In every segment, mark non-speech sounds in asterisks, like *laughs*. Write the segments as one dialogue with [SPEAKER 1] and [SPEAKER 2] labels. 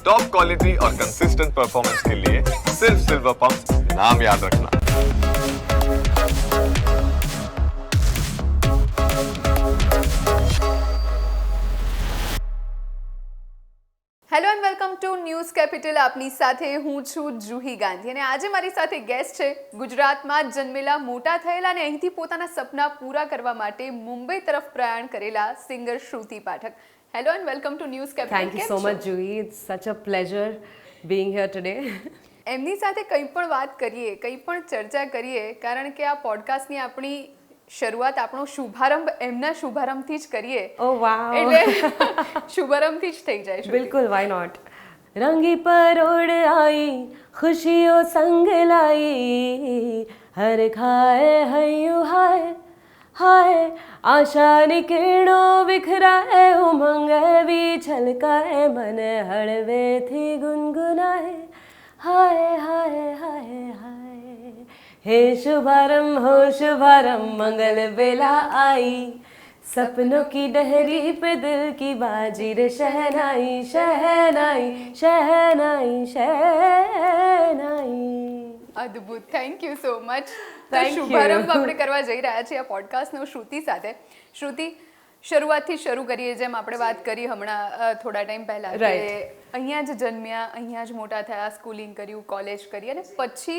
[SPEAKER 1] Top quality और consistent performance के लिए सिर्फ सिल्वर पंप नाम याद रखना
[SPEAKER 2] hello and welcome to news capital આપની સાથે હું છું જુહી ગાંધી અને આજે મારી સાથે ગેસ્ટ છે ગુજરાતમાં જ જન્મેલા મોટા થયેલા અને અહીંથી પોતાના સપના પૂરા કરવા માટે મુંબઈ તરફ પ્રયાણ કરેલા singer Shruti Pathak Hello and welcome to News Capital.
[SPEAKER 3] Thank you so much, Jui. It's such a pleasure being here today.
[SPEAKER 2] એમની સાથે કંઈ પણ વાત કરીએ કંઈ પણ ચર્ચા કરીએ કારણ કે આ પોડકાસ્ટની આપણી શરૂઆત આપણો શુભારંભ એમના શુભારંભથી જ કરીએ
[SPEAKER 3] oh, ઓ વાહ
[SPEAKER 2] એટલે શુભારંભથી જ થઈ જાય બિલકુલ
[SPEAKER 3] વાય નોટ રંગી પરોડ આઈ ખુશીઓ સંગ લાઈ હર ખાય હૈયું હાય हाय हाय आशा किरणों बिखराए उमंग भी छलकाए मन हड़वे थी गुनगुनाए हाय हाय हाय हाय हे शुभारंभ हो शुभारंभ मंगल बेला आई सपनों की डहरी पे दिल की बाजी रे शहनाई शहनाई शहनाई शहनाई
[SPEAKER 2] અદ્ભુત.
[SPEAKER 3] Thank you so much.
[SPEAKER 2] શુભારંભ આપણે કરવા જઈ રહ્યા છીએ આ પોડકાસ્ટનો શ્રુતિ સાથે. શ્રુતિ શરૂઆતથી શરૂ કરીએ જેમ આપણે વાત કરી હમણાં થોડા ટાઈમ પહેલા કે અહીંયા જ જન્મ્યા અહીંયા જ મોટા થયા સ્કૂલિંગ કર્યું કોલેજ કરી અને પછી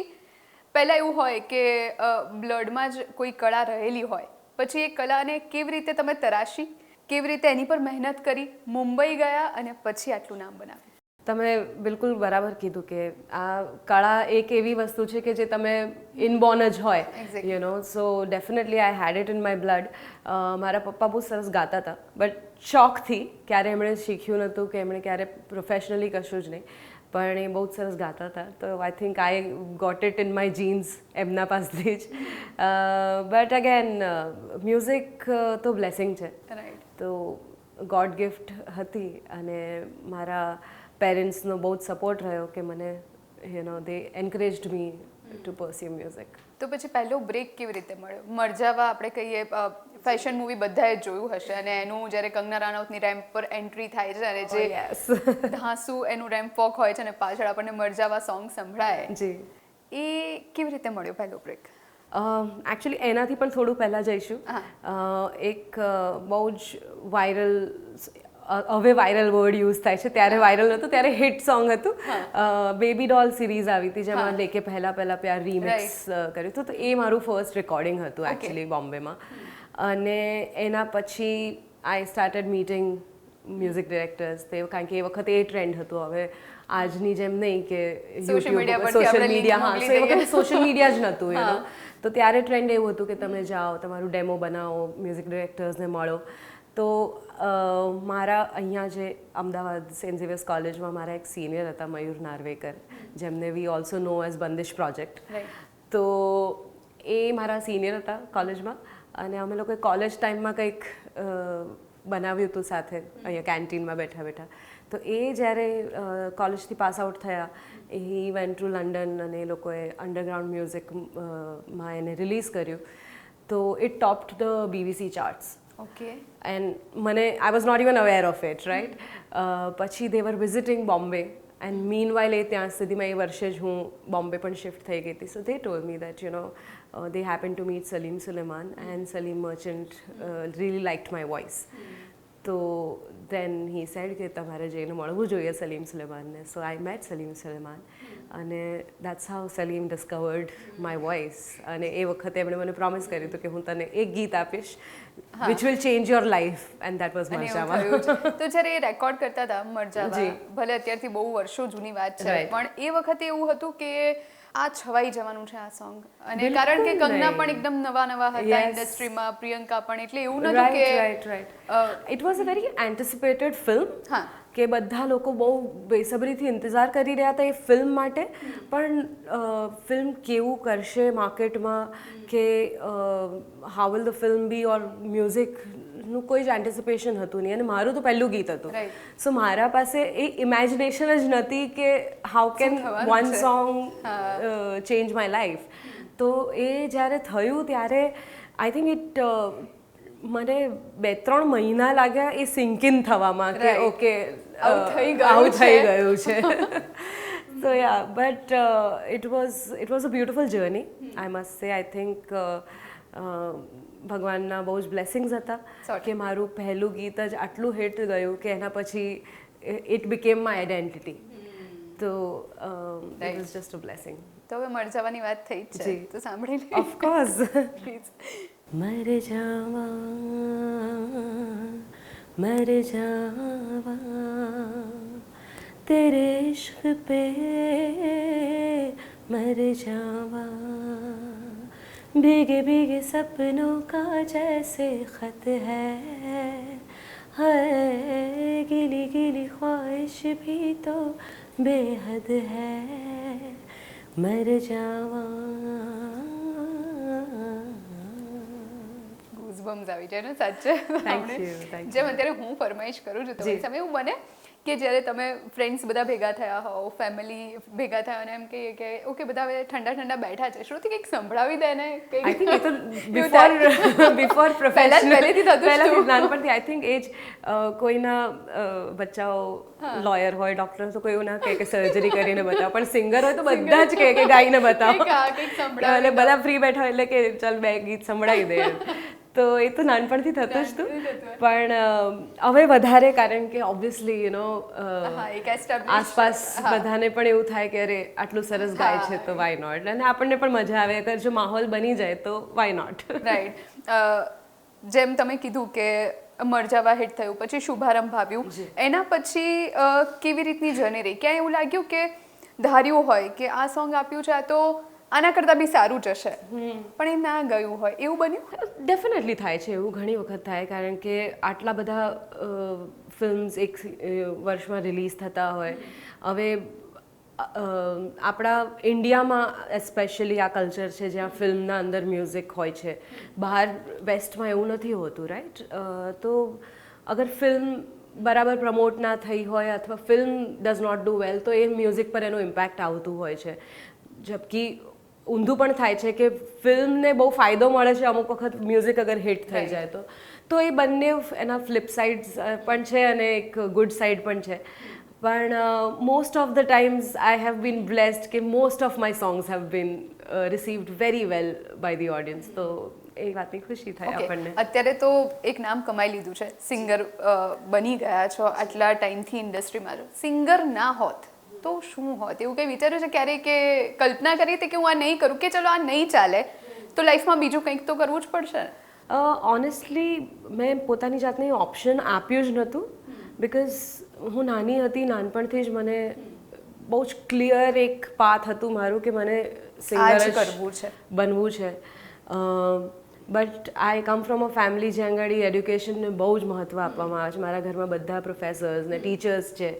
[SPEAKER 2] પહેલાં એવું હોય કે બ્લડમાં જ કોઈ કળા રહેલી હોય. પછી એ કલાને કેવી રીતે તમે તરાશી કેવી રીતે એની પર મહેનત કરી મુંબઈ ગયા અને પછી આટલું નામ બનાવ્યું.
[SPEAKER 3] તમે બિલકુલ બરાબર કીધું કે આ કળા એક એવી વસ્તુ છે કે જે તમે ઇનબોર્ન જ હોય you know so definitely I had it in my blood મારા પપ્પા બહુ સરસ ગાતા હતા. બટ શોખથી ક્યારે એમણે શીખ્યું નહોતું કે એમણે ક્યારે પ્રોફેશનલી કશું જ નહીં. પણ એ બહુ જ સરસ ગાતા હતા. તો I think I got it in my genes એમના પાસેથી જ. બટ અગેન મ્યુઝિક તો બ્લેસિંગ છે.
[SPEAKER 2] રાઈટ
[SPEAKER 3] તો ગોડ ગિફ્ટ હતી અને મારા પેરેન્ટ્સનો બહુ જ સપોર્ટ રહ્યો કે મને you know they encouraged me to pursue music
[SPEAKER 2] તો પછી પહેલો બ્રેક કેવી રીતે મળ્યો? મરજાવા આપણે કહીએ ફેશન મૂવી બધાએ જોયું હશે અને એનું જ્યારે કંગના રાણાવતની રેમ્પ પર એન્ટ્રી થાય છે અને જે
[SPEAKER 3] યસ *laughs*
[SPEAKER 2] ધાસુ એનું રેમ્પ વોક હોય છે અને પાછળ આપણને મરજાવા સોંગ સંભળાય.
[SPEAKER 3] જી.
[SPEAKER 2] એ કેવી રીતે મળ્યો પહેલો બ્રેક
[SPEAKER 3] એકચ્યુઅલી એનાથી પણ થોડું પહેલાં જઈશું. એક બહુ જ વાયરલ હવે વાયરલ વર્ડ યુઝ થાય છે. ત્યારે વાયરલ નહોતું ત્યારે હિટ સોંગ હતું. બેબી ડોલ સિરીઝ આવી હતી જેમાં લેકે પહેલા પહેલા પ્યાર રીમિક્સ કર્યું હતું. તો એ મારું ફર્સ્ટ રેકોર્ડિંગ હતું એકચ્યુઅલી બોમ્બેમાં. અને એના પછી I started meeting music directors તે કારણ કે એ વખતે એ ટ્રેન્ડ હતું. હવે આજની જેમ નહીં કે સોશિયલ મીડિયા હા એ વખતે સોશિયલ મીડિયા જ નહોતું એનું તો ત્યારે ટ્રેન્ડ એવું હતું કે તમે જાઓ તમારું ડેમો બનાવો મ્યુઝિક ડિરેક્ટર્સને મળો. તો મારા અહીંયા જે અમદાવાદ સેન્ટ ઝેવિયર્સ કોલેજમાં મારા એક સિનિયર હતા મયુર નાર્વેકર જેમને we also know as Bandish
[SPEAKER 2] Projekt
[SPEAKER 3] તો એ મારા સિનિયર હતા કોલેજમાં અને અમે લોકોએ કોલેજ ટાઈમમાં કંઈક બનાવ્યું હતું સાથે અહીંયા કેન્ટીનમાં બેઠા બેઠા. તો એ જ્યારે કોલેજથી પાસ આઉટ થયા એ વેન્ટ ટુ લંડન અને એ લોકોએ અંડરગ્રાઉન્ડ મ્યુઝિકમાં એને રિલીઝ કર્યું. તો it topped the BBC charts
[SPEAKER 2] okay
[SPEAKER 3] and મને I was not even aware of it right પછી they were visiting Bombay and meanwhile એ ત્યાં સુધીમાં એ વર્ષે જ હું બોમ્બે પણ શિફ્ટ થઈ ગઈ હતી. So they told me that you know they happen to meet Salim Sulaiman and Salim Merchant really liked my voice તો દેન હી સેડ કે તમારે જઈને મળવું જોઈએ Salim સુલેમાનને. So I met Salim Sulaiman. અને that's how Salim discovered my voice અને એ વખતે એમણે મને પ્રોમિસ કર્યું હતું કે હું તને એક ગીત આપીશ which will change your
[SPEAKER 2] life and
[SPEAKER 3] that
[SPEAKER 2] was Marjaavaan. તો જ્યારે એ રેકોર્ડ કરતા હતા મરજાવા ભલે અત્યારથી બહુ વર્ષો જૂની વાત છે પણ એ વખતે એવું હતું કે આ છવાઈ જવાનું છે આ સોંગ અને કારણ કે કંગના પણ એકદમ નવા નવા હતા ઇન્ડસ્ટ્રીમાં પ્રિયંકા પણ એટલે એવું
[SPEAKER 3] રાઈટ
[SPEAKER 2] કે
[SPEAKER 3] right
[SPEAKER 2] right
[SPEAKER 3] it was a very anticipated film
[SPEAKER 2] હા.
[SPEAKER 3] કે બધા લોકો બહુ બેસબરીથી ઇંતજાર કરી રહ્યા હતા એ ફિલ્મ માટે. પણ ફિલ્મ કેવું કરશે માર્કેટમાં કે how will the film be or મ્યુઝિકનું કોઈ જ એન્ટિસિપેશન હતું નહીં. અને મારું તો પહેલું ગીત હતું. સો મારા પાસે એ ઇમેજિનેશન જ નથી કે
[SPEAKER 2] how
[SPEAKER 3] can
[SPEAKER 2] one
[SPEAKER 3] song change my life તો એ જ્યારે થયું ત્યારે આઈ થિંક ઇટ મને બે ત્રણ મહિના લાગ્યા એ સિંકિન થવામાં કે. ઓકે
[SPEAKER 2] આવું થઈ ગયું છે.
[SPEAKER 3] ગયું છે. So yeah but it was it was a beautiful journey I must say I think ભગવાનના બહુ જ બ્લેસિંગ્સ હતા કે મારું પહેલું ગીત જ આટલું હિટ ગયું કે એના પછી ઇટ બિકેમ માય આઈડેન્ટિટી તો
[SPEAKER 2] that
[SPEAKER 3] is just a blessing
[SPEAKER 2] તો હવે મર જવાની વાત થઈ છે. તો સાંભળી લે
[SPEAKER 3] ઓફકોર્સ
[SPEAKER 2] પ્લીઝ
[SPEAKER 3] મર જાવા મર જાવા તેરે ઇશ્ક પે મર જાવા. भीगे भीगे सपनों का जैसे खत है है गिली गिली ख्वाहिश भी तो बेहद है मर जावा
[SPEAKER 2] ગૂઝબમ્સ આવી જાય ને સાચે
[SPEAKER 3] Thank you, thank you.
[SPEAKER 2] જેમ અત્યારે હું ફરમાઈશ કરું છું તમારી
[SPEAKER 3] જી.
[SPEAKER 2] સામે એવું બને કે જ્યારે તમે ફ્રેન્ડ્સ બધા ભેગા થયા હોવ ફેમિલી ભેગા થયા અને એમ કહીએ કે ઓકે બધા ઠંડા ઠંડા બેઠા છે. શ્રુતિ કંઈક સંભળાવી દે ને કંઈક
[SPEAKER 3] તો બિફોર બિફોર પ્રોફેશનલ
[SPEAKER 2] પહેલેથી થતું
[SPEAKER 3] નાનપણથી આઈ થિંક એ જ કોઈના બચ્ચાઓ લોયર હોય ડોક્ટર તો કોઈ એવું ના કહે કે સર્જરી કરીને બતાવો. પણ સિંગર હોય તો બધા જ કહે કે ગાઈને *laughs* બતાવો. એટલે બધા ફ્રી બેઠા હોય એટલે કે ચાલ બે ગીત સંભળાવી દે. *laughs* તો એ તો નાનપણથી થતું જ હતું. પણ હવે વધારે કારણ કે ઓબ્વિયસલી યુ નો આસપાસ બધાને પણ એવું થાય કે અરે આટલું સરસ ગાય છે તો વાય નોટ અને આપણને પણ મજા આવે અગર જો માહોલ બની જાય તો વાય નોટ
[SPEAKER 2] રાઈટ જેમ તમે કીધું કે મરજાવા હિટ થયું પછી શુભારંભ આવ્યું. એના પછી કેવી રીતની જર્ની રહી? ક્યાં એવું લાગ્યું કે ધાર્યું હોય કે આ સોંગ આપ્યું છે આ તો આના કરતાં બી સારું જશે પણ એ ના ગયું હોય. એવું બન્યું?
[SPEAKER 3] ડેફિનેટલી થાય છે એવું ઘણી વખત થાય કારણ કે આટલા બધા ફિલ્મ્સ એક વર્ષમાં રિલીઝ થતા હોય. હવે આપણા ઇન્ડિયામાં એસ્પેશિયલી આ કલ્ચર છે જ્યાં ફિલ્મના અંદર મ્યુઝિક હોય છે. બહાર વેસ્ટમાં એવું નથી હોતું રાઈટ તો અગર ફિલ્મ બરાબર પ્રમોટ ના થઈ હોય અથવા film does not do well તો એ મ્યુઝિક પર એનું ઇમ્પેક્ટ આવતું હોય છે. જબકી ઊંધું પણ થાય છે કે ફિલ્મને બહુ ફાયદો મળે છે અમુક વખત મ્યુઝિક અગર હિટ થઈ જાય તો. તો એ બંને એના ફ્લિપ સાઇડ્સ પણ છે અને એક ગુડ સાઇડ પણ છે. પણ most of the times I have been blessed કે most of my songs have been received very well by the audience તો એ વાતની ખુશી થાય આપણને.
[SPEAKER 2] અત્યારે તો એક નામ કમાઈ લીધું છે. સિંગર બની ગયા છો આટલા ટાઈમથી ઇન્ડસ્ટ્રીમાં સિંગર ના હોત તો શું હોત એવું કંઈ વિચાર્યું છે ક્યારેય કે કલ્પના કરી હતી કે હું આ નહીં કરું? કે ચલો આ નહીં ચાલે તો લાઈફમાં બીજું કંઈક તો કરવું જ પડશે
[SPEAKER 3] ઓનેસ્ટલી મેં પોતાની જાતને ઓપ્શન આપ્યું જ નહોતું બિકોઝ હું નાની હતી નાનપણથી જ મને બહુ જ ક્લિયર એક પાથ હતું મારું કે મને સિંગર
[SPEAKER 2] કરવું છે.
[SPEAKER 3] બનવું છે. But I come from a family જ્યાં આગળ એડ્યુકેશનને બહુ જ મહત્ત્વ આપવામાં આવે છે. મારા ઘરમાં બધા પ્રોફેસર્સ ને ટીચર્સ છે.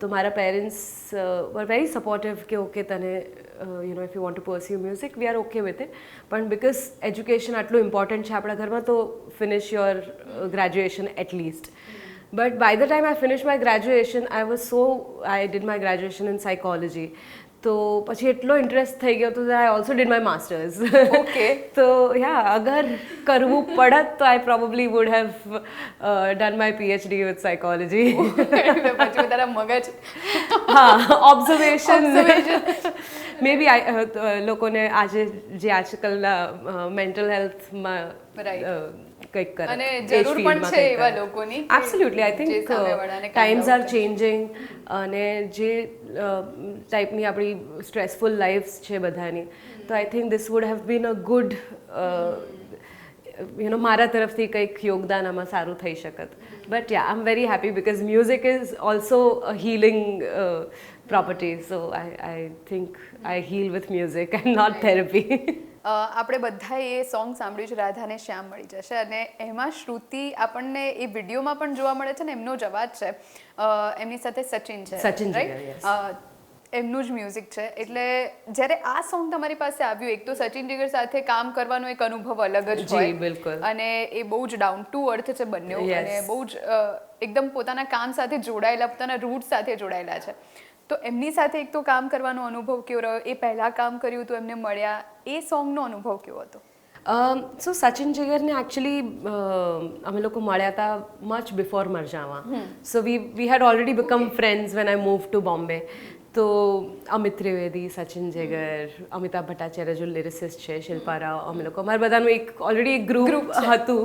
[SPEAKER 3] તો મારા પેરેન્ટ્સ વર વેરી સપોર્ટિવ કે ઓકે તને you know if you want to pursue music we are okay with it પણ બિકોઝ એજ્યુકેશન આટલું ઇમ્પોર્ટન્ટ છે આપણા ઘરમાં, તો finish your graduation at least but by the time I finish my graduation I was so I did my graduation in psychology તો પછી એટલો interest થઈ ગયો તો I also did my masters
[SPEAKER 2] okay
[SPEAKER 3] તો યા અગર કરવું પડત તો I probably would have done my PhD with
[SPEAKER 2] psychology પછી તારા મગજ.
[SPEAKER 3] હા ઓબ્ઝર્વેશન મે બી લોકોને આજે જે આજકાલના મેન્ટલ હેલ્થમાં. કંઈક કરે
[SPEAKER 2] અને જરૂર પણ છે એવા લોકોની
[SPEAKER 3] એબ્સોલ્યુટલી
[SPEAKER 2] આઈ કામ
[SPEAKER 3] ટાઈમ્સ આર ચેન્જિંગ અને જે ટાઈપની આપણી સ્ટ્રેસફુલ લાઈફ્સ છે બધાની તો I think this would have been a good you know મારા તરફથી કંઈક યોગદાન આમાં સારું થઈ શકત. But yeah I am very happy because music is also a healing property so I I think I heal with music and not
[SPEAKER 2] therapy આપણે બધાએ એ song સાંભળ્યું છે રાધાને શ્યામ મળી જશે. અને એમાં શ્રુતિ આપણને એ વિડીયોમાં પણ જોવા મળે છે ને એમનો જ અવાજ છે. એમની સાથે સચિન છે
[SPEAKER 3] સચિન.
[SPEAKER 2] અ, એમનું જ મ્યુઝિક છે. એટલે જ્યારે આ સોંગ તમારી પાસે આવ્યું એક તો સચિન જીગર સાથે કામ કરવાનો એક અનુભવ અલગ જ
[SPEAKER 3] જી,
[SPEAKER 2] હોય.
[SPEAKER 3] બિલકુલ.
[SPEAKER 2] અને એ બહુ જ ડાઉન ટુ અર્થ છે બંને અને બહુ જ એકદમ પોતાના કામ સાથે જોડાયેલા પોતાના રૂટ સાથે જોડાયેલા છે. તો એમની સાથે એક તો કામ કરવાનો અનુભવ કેવો રહ્યો? એ પહેલાં કામ કર્યું હતું એમને મળ્યા. એ સોંગનો અનુભવ કેવો હતો?
[SPEAKER 3] સો સચિન જિગરને એકચ્યુઅલી અમે લોકો મળ્યા હતા much before Marjaava so we we had already become friends when I move to Bombay તો અમિત ત્રિવેદી સચિન જેગર અમિતાભ ભટ્ટાચાર્ય જો લિરિસિસ્ટ છે શિલ્પા રાવ અમે લોકો. અમારા બધાનું એક ઓલરેડી એક ગ્રુપ હતું.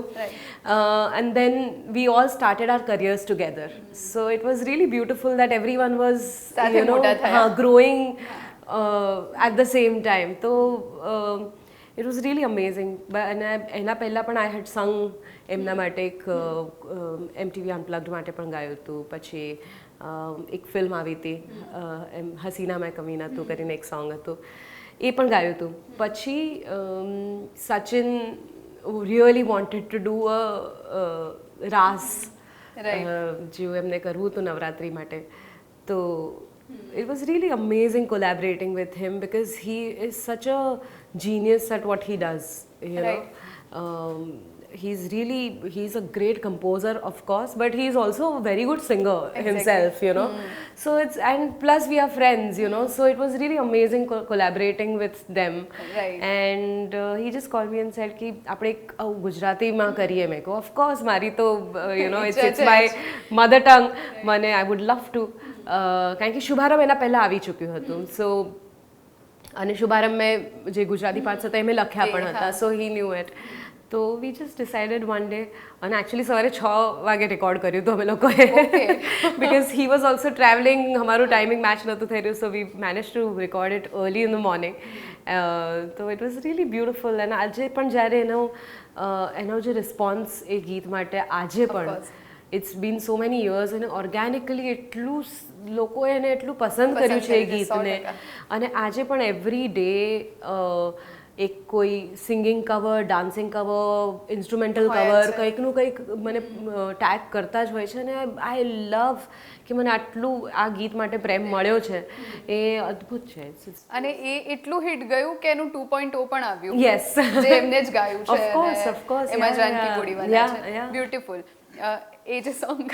[SPEAKER 3] And then we all started our careers together so it was really beautiful that
[SPEAKER 2] everyone was you
[SPEAKER 3] know growing at the same time તો ઇટ વોઝ રિયલી અમેઝિંગ અને એના પહેલાં પણ આઈ હેડ સંગ એમના માટે એક એમટીવી અનપ્લગ્ડ માટે પણ ગાયું હતું. પછી એક ફિલ્મ આવી હતી અ, એમ હસીના મેં કમીના તું કરીને એક સોંગ હતું એ પણ ગાયું હતું પછી Sachin really wanted to do a
[SPEAKER 2] raas.
[SPEAKER 3] Uh, જેવું એમને કરવું હતું નવરાત્રી માટે તો it was really amazing collaborating with him because he is such a genius at what he does you
[SPEAKER 2] Right.
[SPEAKER 3] know um, he's really he's a great composer of course but he's also a very good singer exactly. himself you know mm. so it's and plus we are friends you know so it was really amazing co- collaborating with them
[SPEAKER 2] Right.
[SPEAKER 3] and and he just call me and said કે આપણે એક આવું ગુજરાતીમાં કરીએ મેં કહું of course મારી તો you know it's it's my mother tongue મને i would love to કારણ કે શુભારંભ એના પહેલાં આવી ચૂક્યું હતું સો અને શુભારંભ મેં જે ગુજરાતી પાર્ટ્સ હતા એ મેં લખ્યા પણ હતા સો હી ન્યૂ ઇટ તો we just decided one day અને એકચ્યુઅલી સવારે છ વાગે રેકોર્ડ કર્યું હતું અમે લોકોએ. Because he was also travelling અમારું ટાઈમિંગ મેચ નહોતું થઈ રહ્યું so we manage to record it early in the morning તો ઇટ વોઝ રિયલી બ્યુટિફુલ અને આજે પણ જ્યારે એનો એનો જે રિસ્પોન્સ એ ગીત માટે આજે પણ it's been so many years અને ઓર્ગેનિકલી એટલું લોકોએ એને એટલું પસંદ કર્યું છે એ ગીતને. અને આજે પણ એવરી ડે એક કોઈ singing cover
[SPEAKER 2] dancing cover
[SPEAKER 3] instrumental
[SPEAKER 2] cover
[SPEAKER 3] કંઈકનું કંઈક મને ટેગ કરતા જ હોય છે અને આઈ લવ કે મને આટલું આ ગીત માટે પ્રેમ મળ્યો છે. એ અદ્ભુત છે.
[SPEAKER 2] અને એ એટલું હિટ ગયું કે એનું ટુ પોઈન્ટ ઓ પણ આવ્યું.
[SPEAKER 3] યસ
[SPEAKER 2] જે એમને જ ગાયું છે *laughs*
[SPEAKER 3] ઓફકોર્સ course,
[SPEAKER 2] એમાં જાનકી
[SPEAKER 3] yeah.
[SPEAKER 2] છે. બ્યુટીફુલ એ જે સોંગ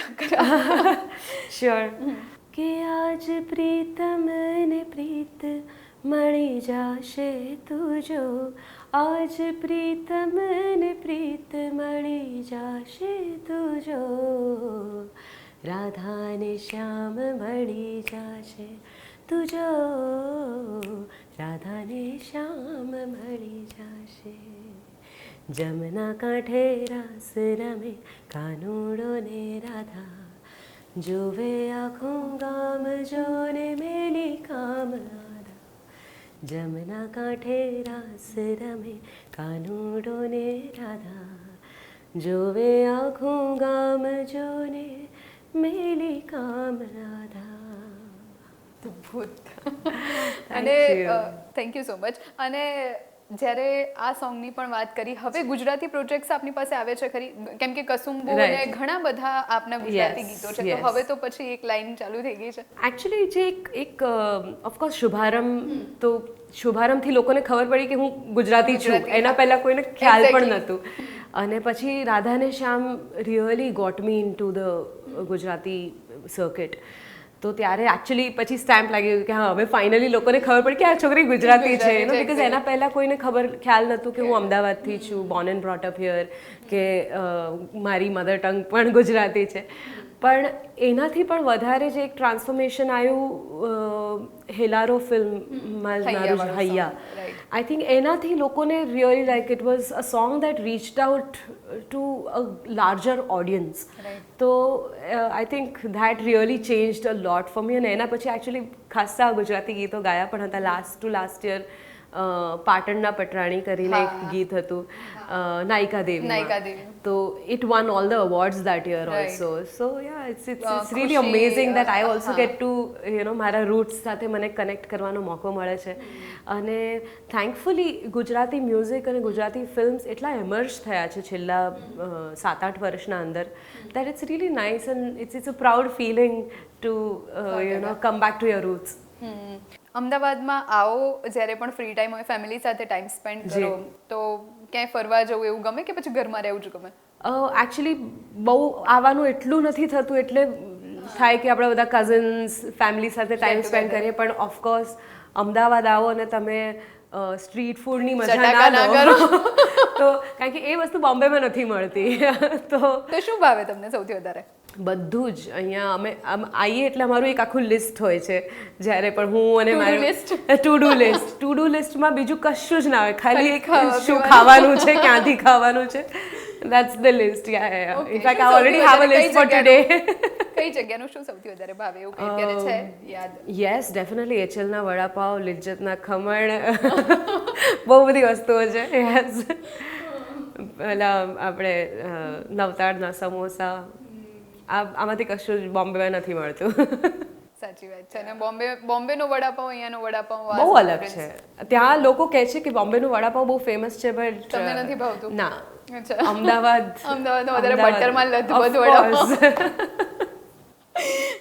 [SPEAKER 3] શ્યોર *laughs* કે આજ પ્રીતમ ને પ્રીત મળી જાશે તુજો. આજ પ્રીતમ ને પ્રીત મળી જાશે તુજો. રાધાને શ્યામ મળી જાશે તુજો. રાધાને શ્યામ મળી જાશે. જમના કાંઠે રાસ રમે કાનુડો ને રાધા. જોવે આખું ગામ, જોને મેલી કામ. જમના કાંઠે રાસ રમે કાનુડો ને રાધા. જોવે આખું ગામ જોને મેલી કામ રાધા. *laughs*
[SPEAKER 2] અને થેન્ક યુ સો મચ અને જ્યારે આ સોંગની પણ વાત કરી હવે ગુજરાતી પ્રોજેક્ટ્સ આપની પાસે આવે છે ખરી? કેમ કે કસુંબો અને ઘણા બધા આપના ગુજરાતી ગીતો છે. તો હવે તો પછી એક લાઈન ચાલુ થઈ ગઈ છે.
[SPEAKER 3] એકચ્યુઅલી જે એક એક ઓફકોર્સ શુભારંભ તો શુભારંભથી લોકોને ખબર પડી કે હું ગુજરાતી છું. એના. પહેલાં કોઈને ખ્યાલ પણ નહોતું. અને પછી રાધાને Shyam really got me into the Gujarati circuit તો ત્યારે એકચ્યુઅલી પછી સ્ટેમ્પ લાગી ગયું કે હા હવે ફાઇનલી લોકોને ખબર પડી કે આ છોકરી ગુજરાતી છે એનો બીકોઝ એના પહેલાં કોઈને ખબર ખ્યાલ નહોતું કે હું અમદાવાદથી છું born and brought up here કે મારી મધર ટંગ પણ ગુજરાતી છે. પણ એનાથી પણ વધારે જે એક ટ્રાન્સફોર્મેશન આવ્યું હેલારો ફિલ્મમાં હૈયા. આઈ થિંક એનાથી લોકોને really like it was a song that reached out to a larger
[SPEAKER 2] audience
[SPEAKER 3] તો I think that really changed a lot for me અને એના પછી એકચ્યુઅલી ખાસ્સા ગુજરાતી ગીતો ગાયા પણ હતા. લાસ્ટ ટુ લાસ્ટ યર પાટણના પટરાણી કરીને એક ગીત હતું. અ, નાયિકા દેવી
[SPEAKER 2] નાયિકા દેવી.
[SPEAKER 3] તો it won all the awards that year
[SPEAKER 2] Right.
[SPEAKER 3] Also so yeah it's it's
[SPEAKER 2] Uh,
[SPEAKER 3] it's really
[SPEAKER 2] ખુશી,
[SPEAKER 3] amazing that I
[SPEAKER 2] also
[SPEAKER 3] also
[SPEAKER 2] હા.
[SPEAKER 3] ગેટ ટુ યુ નો મારા રૂટ્સ સાથે મને કનેક્ટ કરવાનો મોકો મળે છે અને થેન્કફુલી ગુજરાતી મ્યુઝિક અને ગુજરાતી ફિલ્મ્સ એટલા એમર્જ થયા છે છેલ્લા સાત આઠ વર્ષના અંદર that it's really nice and it's it's a proud feeling to you know come back to your
[SPEAKER 2] roots. અમદાવાદમાં આવો જ્યારે પણ ફ્રી ટાઈમ હોય ફેમિલી સાથે ટાઈમ સ્પેન્ડ કરો તો ક્યાંય ફરવા જવું એવું ગમે કે પછી ઘરમાં રહેવું જ ગમે?
[SPEAKER 3] એકચ્યુઅલી બહુ આવવાનું એટલું નથી થતું એટલે થાય કે આપણે બધા કઝિન્સ ફેમિલી સાથે ટાઈમ સ્પેન્ડ કરીએ પણ ઓફકોર્સ અમદાવાદ આવો અને તમે સ્ટ્રીટ ફૂડની મજા ના કરો. *laughs* તો કારણ કે એ વસ્તુ બોમ્બેમાં નથી મળતી. *laughs* તો
[SPEAKER 2] તો શું ભાવે તમને સૌથી વધારે?
[SPEAKER 3] બધું જ અહીંયા અમે આમ આવીએ એટલે અમારું એક આખું લિસ્ટ હોય છે. જ્યારે પણ હું અને મારું
[SPEAKER 2] list
[SPEAKER 3] to do list to do લિસ્ટમાં બીજું કશું જ ના આવે ખાલી એક શું ખાવાનું છે ક્યાંથી ખાવાનું છે? That's the
[SPEAKER 2] list
[SPEAKER 3] yeah in fact I
[SPEAKER 2] already
[SPEAKER 3] have a
[SPEAKER 2] list
[SPEAKER 3] for today
[SPEAKER 2] કઈ જગ્યાનું શું સૌથી વધારે ભાવે? એવું કઈ અત્યારે છે? યાદ?
[SPEAKER 3] યસ ડેફિનેટલી એચએલના વડાપાવ લિજ્જતના ખમણ બહુ બધી વસ્તુઓ છે. યસ *laughs* પેલા આપણે નવતાડના સમોસા આ આમાંથી કશું જ બોમ્બે નથી મળતું.
[SPEAKER 2] સાચી વાત છે. અને બોમ્બે બોમ્બેનો વડાપાઉં અહીંયાનો વડાપાઉં
[SPEAKER 3] બહુ અલગ છે. ત્યાં લોકો કહે છે કે બોમ્બેનું વડાપાઉં બહુ ફેમસ છે બટ
[SPEAKER 2] તમને નથી ભાવતું?
[SPEAKER 3] ના.
[SPEAKER 2] અચ્છા.
[SPEAKER 3] અમદાવાદ.
[SPEAKER 2] અમદાવાદનો વધારે
[SPEAKER 3] અમદાવાદ.
[SPEAKER 2] બટરમાં લથબથ
[SPEAKER 3] વડાપાઉં.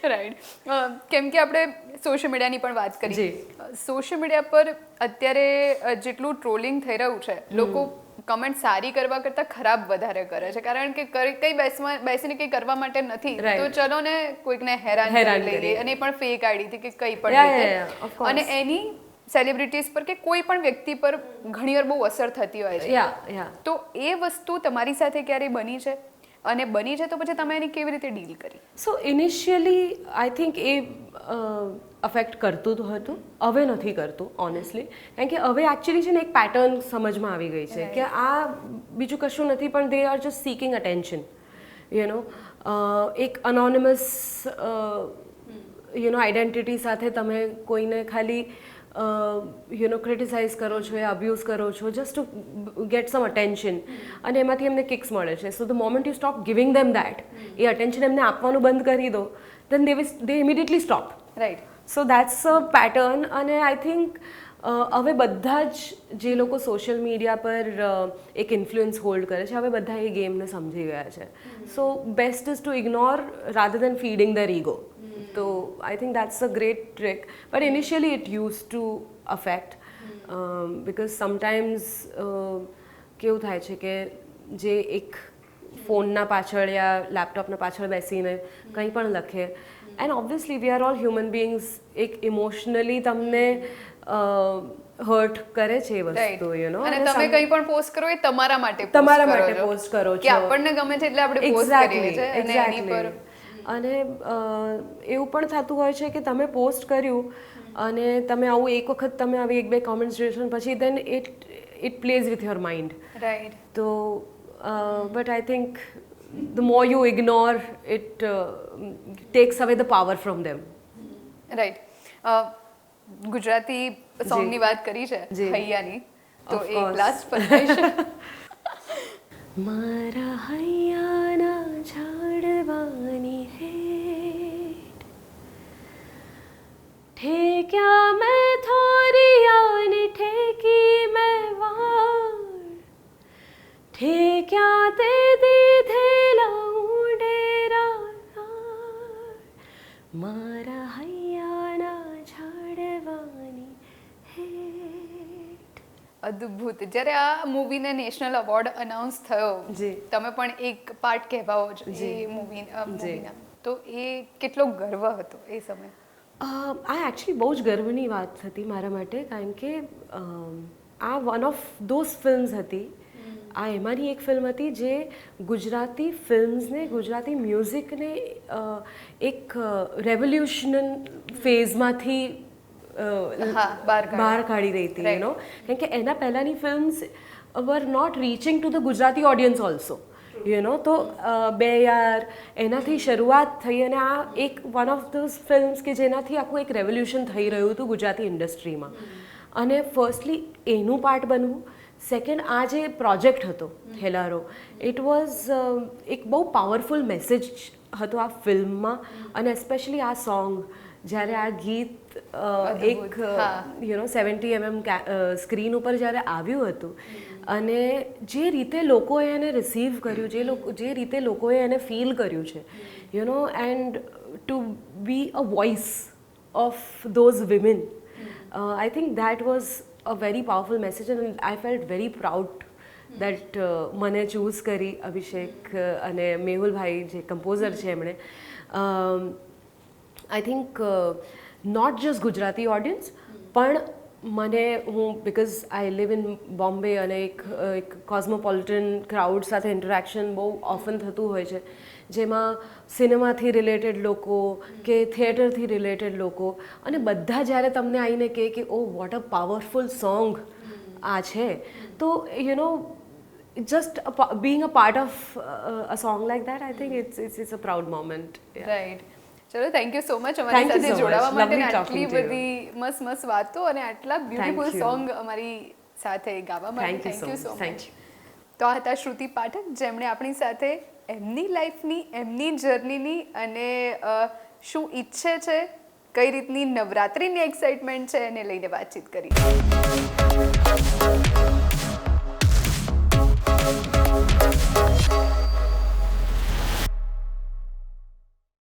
[SPEAKER 2] રાઈટ *laughs* કેમ કે આપણે સોશિયલ મીડિયાની પણ વાત કરી. સોશિયલ મીડિયા પર અત્યારે જેટલું ટ્રોલિંગ થઈ રહ્યું છે લોકો કમેન્ટ સારી કરવા કરતાં ખરાબ વધારે કરે છે. કારણ કે કઈ બેસવા બેસીને કંઈ કરવા માટે નથી. તો ચલો ને કોઈકને હેરાન કરી લઈએ. અને એ પણ ફેક આઈડીથી કે કંઈ પણ. અને એની સેલિબ્રિટીઝ પર કે કોઈ પણ વ્યક્તિ પર ઘણીવાર બહુ અસર થતી હોય છે. તો એ વસ્તુ તમારી સાથે ક્યારેય બની છે? અને બની છે તો પછી તમે એની કેવી રીતે ડીલ કરી?
[SPEAKER 3] સો ઇનિશિયલી આઈ થિંક એ અફેક્ટ કરતું તો હતું. હવે નથી કરતું ઓનેસ્ટલી કારણ કે હવે એકચ્યુઅલી છે ને એક પેટર્ન સમજમાં આવી ગઈ છે કે આ બીજું કશું નથી પણ they are just seeking attention you know એક અનોનિમસ યુ નો આઈડેન્ટિટી સાથે તમે કોઈને ખાલી યુ નો ક્રિટિસાઇઝ કરો છો યા અબ્યુઝ કરો છો just to get some attention અને એમાંથી એમને કિક્સ મળે છે. So the moment you stop giving them that A attention એમને આપવાનું બંધ કરી દો then they they immediately stop
[SPEAKER 2] right
[SPEAKER 3] so that's a pattern અને આઈ થિંક હવે બધા જ જે લોકો સોશિયલ મીડિયા પર એક ઇન્ફ્લુઅન્સ હોલ્ડ કરે છે હવે બધા એ ગેમને સમજી ગયા છે. So best is to ignore rather than feeding the ego તો I think that's a great trick but initially it use to affect because sometimes કેવું થાય છે કે જે એક ફોનના પાછળ યા લેપટોપના પાછળ બેસીને કંઈ પણ લખે. And obviously we are all human beings એક ઇમોશનલી તમને હર્ટ કરે છે એ વસ્તુ યુ નો
[SPEAKER 2] અને તમે કંઈ પણ પોસ્ટ કરો એ તમારા માટે
[SPEAKER 3] તમારા માટે
[SPEAKER 2] પોસ્ટ
[SPEAKER 3] કરો કરો
[SPEAKER 2] કે આપણને ગમે છે એટલે આપણે પોસ્ટ કરીએ છીએ અને એની પર
[SPEAKER 3] અને એવું પણ થતું હોય છે કે તમે પોસ્ટ કર્યું અને તમે આવું એક વખત તમે આવી એક બે કોમેન્ટ્સ જોશો પછી then it it plays with your mind
[SPEAKER 2] right
[SPEAKER 3] તો but I think the more you ignore it takes away the power from them
[SPEAKER 2] right Gujarati સોંગની વાત કરી છે. હૈયાની. તો એક લાસ્ટ પર *laughs*
[SPEAKER 3] મારા હૈયાના ઠેક્યા મેં થોરિયાને ઠેકી મેં વાળ ઠેક્યા તે દીધેલા ઉડેરા મારા હૈયાના ઝાડવાની
[SPEAKER 2] અદ્ભુત. જ્યારે આ મૂવીને નેશનલ એવોર્ડ અનાઉન્સ થયો તમે પણ એક પાર્ટ કહેવાઓ છો એ મૂવી મૂવીના તો એ કેટલો ગર્વ હતો એ સમય?
[SPEAKER 3] આ એકચ્યુઅલી બહુ જ ગર્વની વાત હતી મારા માટે કારણ કે આ વન ઓફ ધોઝ ફિલ્મ્સ હતી. આ એમાંની એક ફિલ્મ હતી જે ગુજરાતી ફિલ્મ્સને ગુજરાતી મ્યુઝિકને એક રેવોલ્યુશનલ ફેઝમાંથી
[SPEAKER 2] બહાર કાઢી.
[SPEAKER 3] રહી હતી એનો કેમ કારણ કે એના પહેલાંની films were not reaching to the Gujarati audience also you know તો બે યાર એનાથી શરૂઆત થઈ અને આ એક વન ઓફ ધોઝ ફિલ્મ્સ કે જેનાથી આખું એક રેવોલ્યુશન થઈ રહ્યું હતું ગુજરાતી ઇન્ડસ્ટ્રીમાં અને ફર્સ્ટલી એનું પાર્ટ બનવું. સેકન્ડ આ જે પ્રોજેક્ટ હતો હેલારો ઇટ વોઝ એક બહુ પાવરફુલ મેસેજ હતો આ ફિલ્મમાં અને એસ્પેશિયલી આ સોંગ જ્યારે આ ગીત એક you know seventy MM screen ઉપર જ્યારે આવ્યું હતું અને જે રીતે લોકોએ એને રિસીવ કર્યું, જે લોકો જે રીતે લોકોએ એને ફીલ કર્યું છે you know and to be a voice of those women I think that was a very powerful message and I felt very proud that મને ચૂઝ કરી અભિષેક અને મેહુલભાઈ જે કમ્પોઝર છે એમણે. I think not just Gujarati audience પણ મને હું because I live in Bombay અને એક એક કોસ્મોપોલિટન ક્રાઉડ સાથે ઇન્ટરેક્શન બહુ ઓફન થતું હોય છે. જેમાં સિનેમાથી રિલેટેડ લોકો કે થિયેટરથી રિલેટેડ લોકો અને બધા જ્યારે તમને આવીને કહે કે oh what a powerful song આ છે, તો you know just being a part of a song like that I think it's it's it's a proud moment
[SPEAKER 2] right ચલો થેન્ક યુ સો મચ અમારી સાથે જોડાવા માટે આટલી. બધી મસ્ત મસ્ત વાતો અને આટલા બ્યુટીફુલ. સોંગ અમારી સાથે ગાવા માટે.
[SPEAKER 3] થેન્ક યુ સો મચ
[SPEAKER 2] તો આ હતા શ્રુતિ પાઠક જેમણે આપણી સાથે એમની લાઈફની એમની જર્નીની અને શું ઈચ્છે છે કઈ રીતની નવરાત્રિની એક્સાઇટમેન્ટ છે એને લઈને વાતચીત કરી.